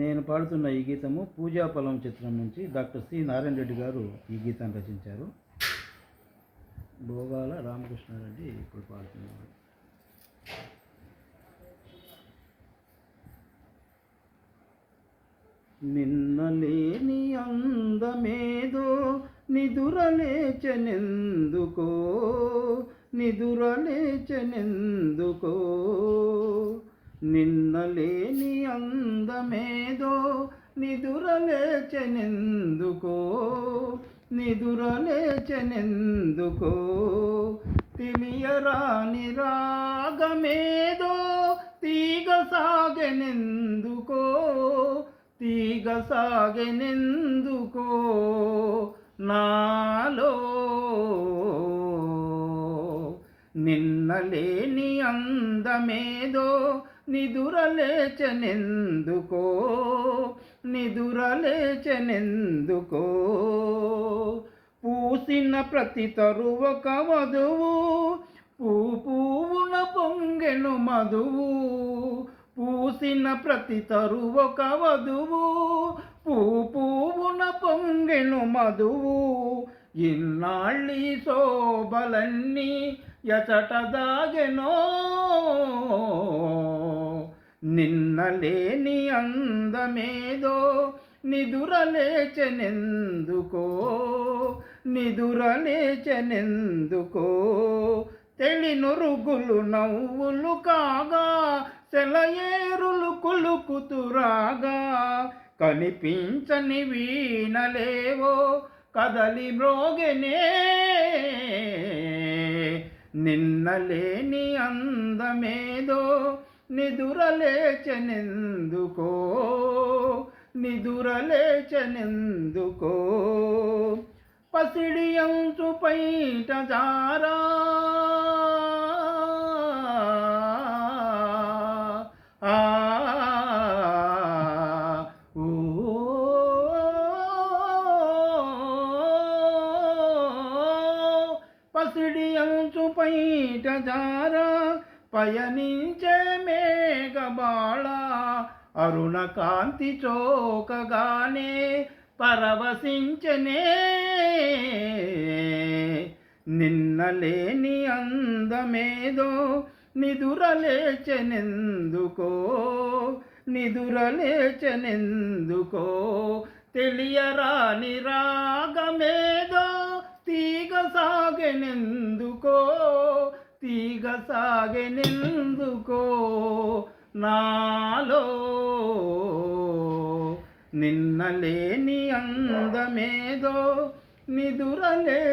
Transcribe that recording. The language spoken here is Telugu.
నేను పాడుతున్న ఈ గీతము పూజాఫలం చిత్రం నుంచి డాక్టర్ సి నారాయణ రెడ్డి గారు ఈ గీతాన్ని రచించారు. భోగాల రామకృష్ణారెడ్డి ఇప్పుడు పాడుతున్నారు. నిన్నలేని అందమేదో నిదురలేచనెందుకో నిదురలేచనెందుకో. నిన్నలేని అందమేదో నిదురలేచెనెందుకో? నిదురలేచెనెందుకో? తెలియరాని రాగమేదో తీగ సాగెనెందుకో తీగ సాగెనెందుకో నాలో? నిన్నలేని అందమేదో నిదురలేచనెందుకో? నిదురలేచనెందుకో? పూసిన ప్రతి తరువక వధువు పూ పూవున పొంగెను మధువు. పూసిన ప్రతి తరువక వధువు పూ పూవున పొంగెను మధువు. ఇన్నాళ్ళి శోభలన్నీ ఎచట దాగెనో. నిన్నలేని అందమేదో నిదురలేచనెందుకో? నిదురలేచనెందుకో? తెలినొరుగులు నవ్వులు కాగా సెలయేరులు కులుకుతురాగా కనిపించని వీణలేవో కదలి మ్రోగెనే. నిన్నలేని అందమేదో నిదురలేచనెందుకో? నిదురలేచనెందుకో? పసిడి అంచు పైట జారా. ఆ. ఓ పైట జారా. పయనించే మేఘబాళ అరుణ కాంతి చోకగానే పరవశించనే. నిన్నలేని అందమేదో నిదురలేచనెందుకో నిదురలేచనెందుకో తెలియరాని రాగమేదో తీగ సాగనెందుకో తీగ సాగెనెందుకో నాలో. నిన్నలేని అందమేదో నిదురలేచనెందుకో